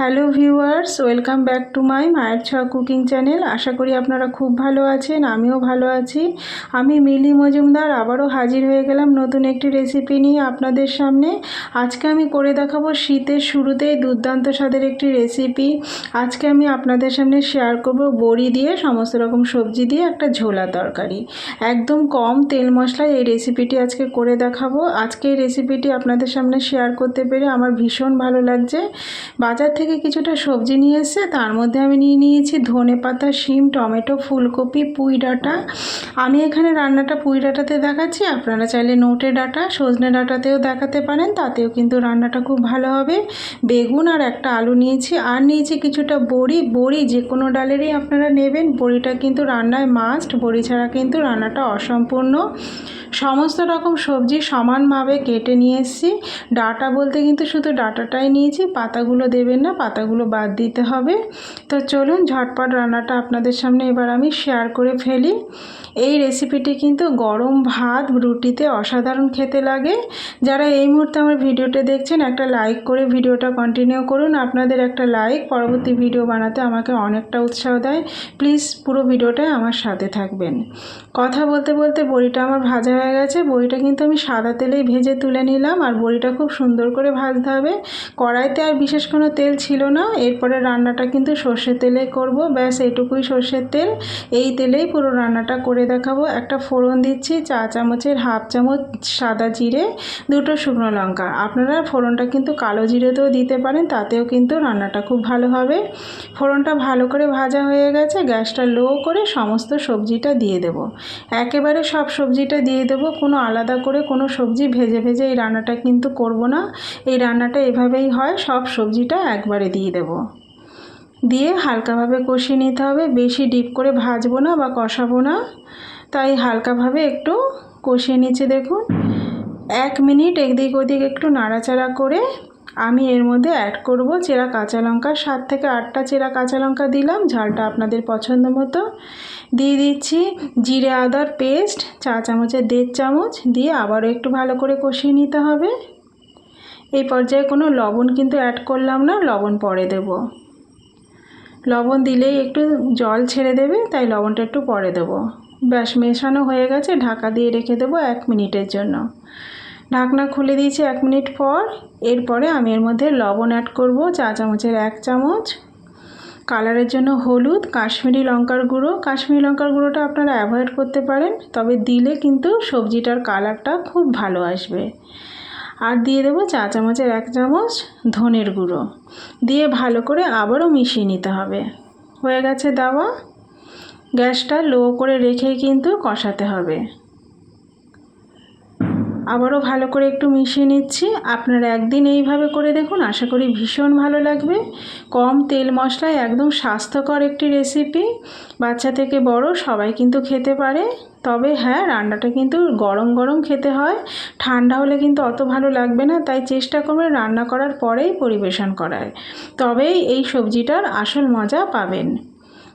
Hello viewers, welcome back to my মায়ের ছোঁয়া cooking channel. আশা করি আপনারা খুব ভালো আছেন, আমিও ভালো আছি। আমি মিলি মজুমদার, আবারও হাজির হয়ে গেলাম নতুন একটি রেসিপি নিয়ে আপনাদের সামনে। আজকে আমি করে দেখাবো শীতের শুরুতেই দুর্দান্ত স্বাদের একটি রেসিপি আজকে আমি আপনাদের সামনে শেয়ার করব বড়ি দিয়ে, সমস্ত রকম সবজি দিয়ে একটা ঝোলা তরকারি। একদম কম তেল মশলায় এই রেসিপিটি আজকে করে দেখাবো। আজকে এই রেসিপিটি আপনাদের সামনে শেয়ার করতে পেরে আমার ভীষণ ভালো লাগছে। বাজার থেকে কিছুটা সবজি নিয়ে এসে তার মধ্যে আমি নিয়ে নিয়েছি ধনে পাতা, শিম, টমেটো, ফুলকপি, পুঁই ডাঁটা। আমি এখানে রান্নাটা পুঁই ডাঁটাতে দেখাচ্ছি। আপনারা চাইলে নোটে ডাঁটা, সজনে ডাঁটাতেও দেখাতে পারেন, তাতেও কিন্তু রান্নাটা খুব ভালো হবে। বেগুন আর একটা আলু নিয়েছি, আর নিয়েছি কিছুটা বড়ি। বড়ি যে কোনো ডালেরই আপনারা নেবেন। বড়িটা কিন্তু রান্নায় মাস্ট বড়ি ছাড়া কিন্তু রান্নাটা অসম্পূর্ণ। সমস্ত রকম সবজি সমানভাবে কেটে নিয়ে এসেছি। ডাটা বলতে কিন্তু শুধু ডাটাটাই নিয়েছি, পাতাগুলো দেবেন না পাতাগুলো বাদ দিতে হবে। তো চলুন ঝটপট রান্নাটা আপনাদের সামনে এবার আমি শেয়ার করে ফেলি। এই রেসিপিটি কিন্তু গরম ভাত, রুটিতে অসাধারণ খেতে লাগে। যারা এই মুহূর্তে আমার ভিডিওটা দেখছেন, একটা লাইক করে ভিডিওটা কন্টিনিউ করুন। আপনাদের একটা লাইক পরবর্তী ভিডিও বানাতে আমাকে অনেকটা উৎসাহ দেয়। প্লিজ পুরো ভিডিওটায় আমার সাথে থাকবেন। কথা বলতে বলতে বড়িটা আমার ভাজা হয়ে গেছে। বড়িটা কিন্তু আমি সাদা তেলেই ভেজে তুলে নিলাম আর বড়িটা খুব সুন্দর করে ভাজতে হবে। কড়াইতে আর বিশেষ কোনো তেল ছিল না। এরপরে রান্নাটা কিন্তু সর্ষের তেলেই করব। ব্যাস এটুকুই সর্ষের তেল। এই তেলেই পুরো রান্নাটা করে দেখাবো। একটা ফোড়ন দিচ্ছি, চা চামচের হাফ চামচ সাদা জিরে, দুটো শুকনো লঙ্কা। আপনারা ফোড়নটা কিন্তু কালো জিরেতেও দিতে পারেন, তাতেও কিন্তু রান্নাটা খুব ভালো হবে। ফোড়নটা ভালো করে ভাজা হয়ে গেছে, গ্যাসটা লো করে সমস্ত সবজিটা দিয়ে দেব। একেবারে সব সবজিটা দিয়ে দেব, কোনো আলাদা করে কোনো সবজি ভেজে ভেজে এই রান্নাটা কিন্তু করব না। এই রান্নাটা এভাবেই হয়, সব সবজিটা একবারে দিয়ে দেব। দিয়ে হালকাভাবে কষিয়ে নিতে হবে, বেশি ডিপ করে ভাজবো না বা কষাবো না। তাই হালকাভাবে একটু কষিয়ে নিচ্ছে, দেখুন। এক মিনিট একদিক ওদিক একটু নাড়াচাড়া করে আমি এর মধ্যে অ্যাড করব চেরা কাঁচা লঙ্কা। সাত থেকে আটটা চেরা কাঁচা লঙ্কা দিলাম, ঝালটা আপনাদের পছন্দ মতো। দিয়ে দিচ্ছি জিরে আদার পেস্ট চা চামচের দেড় চামচ। দিয়ে আবারও একটু ভালো করে কষিয়ে নিতে হবে। এই পর্যায়ে কোনো লবণ কিন্তু অ্যাড করলাম না, লবণ পরে দেব। লবণ দিলেই একটু জল ছেড়ে দেবে, তাই লবণটা একটু পরে দেবো। ব্যাস, মেশানো হয়ে গেছে, ঢাকা দিয়ে রেখে দেবো এক মিনিটের জন্য। ঢাকনা খুলে দিয়েছি এক মিনিট পর, এরপরে আমি এর মধ্যে লবণ অ্যাড করব, চা চামচের এক চামচ। কালারের জন্য হলুদ, কাশ্মীরি লঙ্কার গুঁড়ো। কাশ্মীরি লঙ্কার গুঁড়োটা আপনারা অ্যাভয়েড করতে পারেন, তবে দিলে কিন্তু সবজিটার কালারটা খুব ভালো আসবে। আর দিয়ে দেবো চা চামচের এক চামচ ধনের গুঁড়ো। দিয়ে ভালো করে আবারও মিশিয়ে নিতে হবে। হয়ে গেছে দেওয়া। গ্যাসটা লো করে রেখেই কিন্তু কষাতে হবে। আবারও ভালো করে একটু মিশিয়ে নিচ্ছি। আপনারা একদিন এইভাবে করে দেখুন, আশা করি ভীষণ ভালো লাগবে। কম তেল মশলায় একদম স্বাস্থ্যকর একটি রেসিপি। বাচ্চা থেকে বড় সবাই কিন্তু খেতে পারে। তবে হ্যাঁ রান্নাটা কিন্তু গরম গরম খেতে হয়। ঠান্ডা হলে কিন্তু অত ভালো লাগবে না, তাই চেষ্টা করবেন রান্না করার পরেই পরিবেশন করার। তবেই এই সবজিটার আসল মজা পাবেন।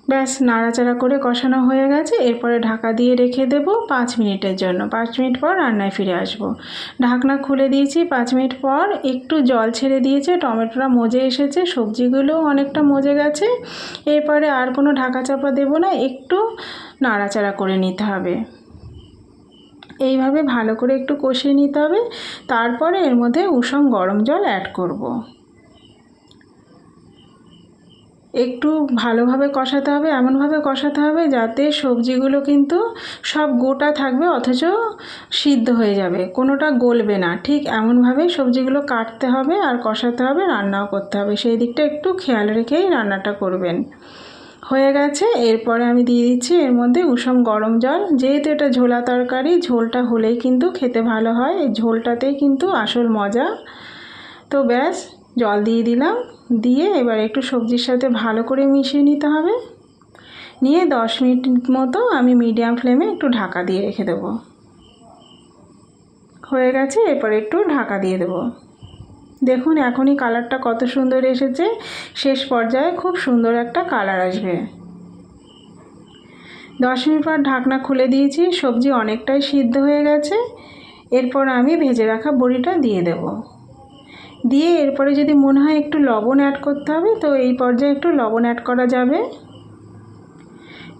ব্যাস, নাড়াচাড়া করে কষানো হয়ে গেছে। এরপরে ঢাকা দিয়ে রেখে দেব পাঁচ মিনিটের জন্য। পাঁচ মিনিট পর রান্নায় ফিরে আসব। ঢাকনা খুলে দিয়েছি পাঁচ মিনিট পর। একটু জল ছেড়ে দিয়েছে, টমেটোটা মজে এসেছে, সবজিগুলোও অনেকটা মজে গেছে। এরপরে আর কোনো ঢাকা চাপা দেবো না, একটু নাড়াচাড়া করে নিতে হবে। এইভাবে ভালো করে একটু কষিয়ে নিতে হবে। তারপরে এর মধ্যে উষম গরম জল অ্যাড করব। একটু ভালোভাবে কষাতে হবে, এমনভাবে কষাতে হবে যাতে সবজিগুলো কিন্তু সব গোটা থাকবে, অথচ সিদ্ধ হয়ে যাবে, কোনোটা গলবে না। ঠিক এমনভাবেই সবজিগুলো কাটতে হবে আর কষাতে হবে, রান্নাও করতে হবে। সেই দিকটা একটু খেয়াল রেখেই রান্নাটা করবেন। হয়ে গেছে, এরপরে আমি দিয়ে দিচ্ছি এর মধ্যে উষম গরম জল। যেহেতু এটা ঝোলা তরকারি, ঝোলটা হলেই কিন্তু খেতে ভালো হয়। এই ঝোলটাতেই কিন্তু আসল মজা। তো ব্যাস, জল দিয়ে দিলাম। দিয়ে এবার একটু সবজির সাথে ভালো করে মিশিয়ে নিতে হবে। নিয়ে দশ মিনিট মতো আমি মিডিয়াম ফ্লেমে একটু ঢাকা দিয়ে রেখে দেবো। হয়ে গেছে, এরপর একটু ঢাকা দিয়ে দেবো। দেখুন, এখনই কালারটা কত সুন্দর এসেছে। শেষ পর্যায়ে খুব সুন্দর একটা কালার আসবে। দশ মিনিট পর ঢাকনা খুলে দিয়েছি, সবজি অনেকটাই সিদ্ধ হয়ে গেছে। এরপর আমি ভেজে রাখা বড়িটা দিয়ে দেবো। দিয়ে এরপরে যদি মনে হয় একটু লবণ অ্যাড করতে হবে, তো এই পর্যায়ে একটু লবণ অ্যাড করা যাবে।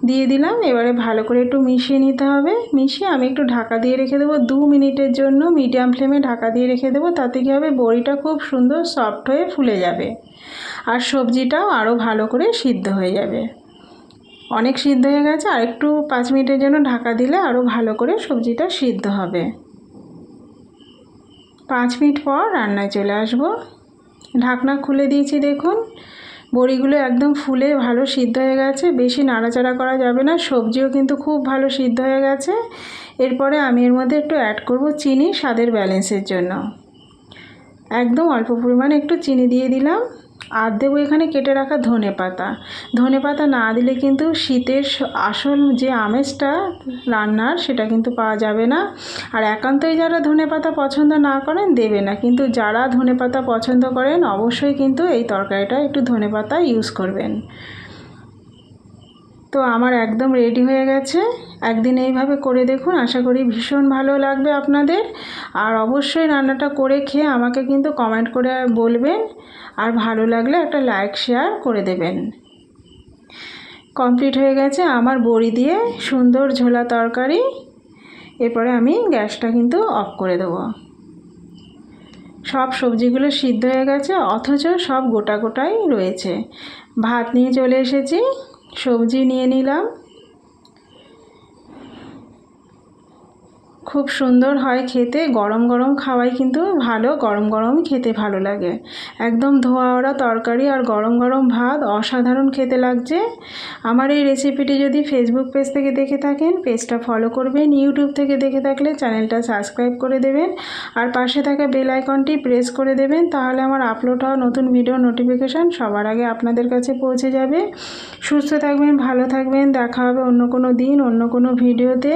দিয়ে দিলাম, এবারে ভালো করে একটু মিশিয়ে নিতে হবে। মিশিয়ে আমি একটু ঢাকা দিয়ে রেখে দেবো দু মিনিটের জন্য মিডিয়াম ফ্লেমে ঢাকা দিয়ে রেখে দেবো, তাতে কী হবে, বড়িটা খুব সুন্দর সফট হয়ে ফুলে যাবে। আর সবজিটাও আরও ভালো করে সিদ্ধ হয়ে যাবে। অনেক সিদ্ধ হয়ে গেছে আর একটু পাঁচ মিনিটের জন্য ঢাকা দিলে আরও ভালো করে সবজিটা সিদ্ধ হবে। পাঁচ মিনিট পর রান্নায় চলে আসব। ঢাকনা খুলে দিয়েছি, দেখুন। বড়িগুলো একদম ফুলে ভালো সিদ্ধ হয়ে গেছে। বেশি নাড়াচাড়া করা যাবে না। সবজিও কিন্তু খুব ভালো সিদ্ধ হয়ে গেছে। এরপরে আমি এর মধ্যে একটু অ্যাড করব চিনি স্বাদের ব্যালেন্সের জন্য। একদম অল্প পরিমাণে একটু চিনি দিয়ে দিলাম। আর দেবো এখানে কেটে রাখা ধনে পাতা। ধনে পাতা না দিলে কিন্তু শীতের আসল যে আমেজটা রান্নার, সেটা কিন্তু পাওয়া যাবে না। আর একান্তই যারা ধনে পাতা পছন্দ না করেন, দেবে না। কিন্তু যারা ধনে পাতা পছন্দ করেন, অবশ্যই কিন্তু এই তরকারিটা একটু ধনে পাতা ইউজ করবেন। তো আমার একদম রেডি হয়ে গেছে। একদিন এইভাবে করে দেখুন, আশা করি ভীষণ ভালো লাগবে আপনাদের। আর অবশ্যই রান্নাটা করে খেয়ে আমাকে কিন্তু কমেন্ট করে বলবেন। আর ভালো লাগলে একটা লাইক শেয়ার করে দেবেন। কমপ্লিট হয়ে গেছে আমার বড়ি দিয়ে সুন্দর ঝোলা তরকারি। এরপরে আমি গ্যাসটা কিন্তু অফ করে দেবো। সব সবজিগুলো সিদ্ধ হয়ে গেছে, অথচ সব গোটা গোটাই রয়েছে। ভাত নিয়ে চলে এসেছি। সবজি নিয়ে নিলাম। খুব সুন্দর হয় খেতে। গরম গরম খাওয়াই কিন্তু ভালো, গরম গরম খেতে ভালো লাগে। একদম ধোয়া ওড়া তরকারি আর গরম গরম ভাত অসাধারণ খেতে লাগছে। আমার এই রেসিপিটি যদি ফেসবুক পেজ থেকে দেখে থাকেন পেজটা ফলো করবেন ইউটিউব থেকে দেখে থাকলে চ্যানেলটা সাবস্ক্রাইব করে দেবেন আর পাশে থাকা বেল আইকনটি প্রেস করে দেবেন, তাহলে আমার আপলোড হওয়া নতুন ভিডিও নোটিফিকেশান সবার আগে আপনাদের কাছে পৌঁছে যাবে। সুস্থ থাকবেন, ভালো থাকবেন, দেখা হবে অন্য কোনো দিন, অন্য কোনো ভিডিওতে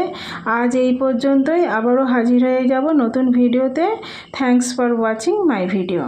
আজ এই পর্যন্তই। আবারও হাজির হয়ে যাব নতুন ভিডিওতে। Thanks for watching my video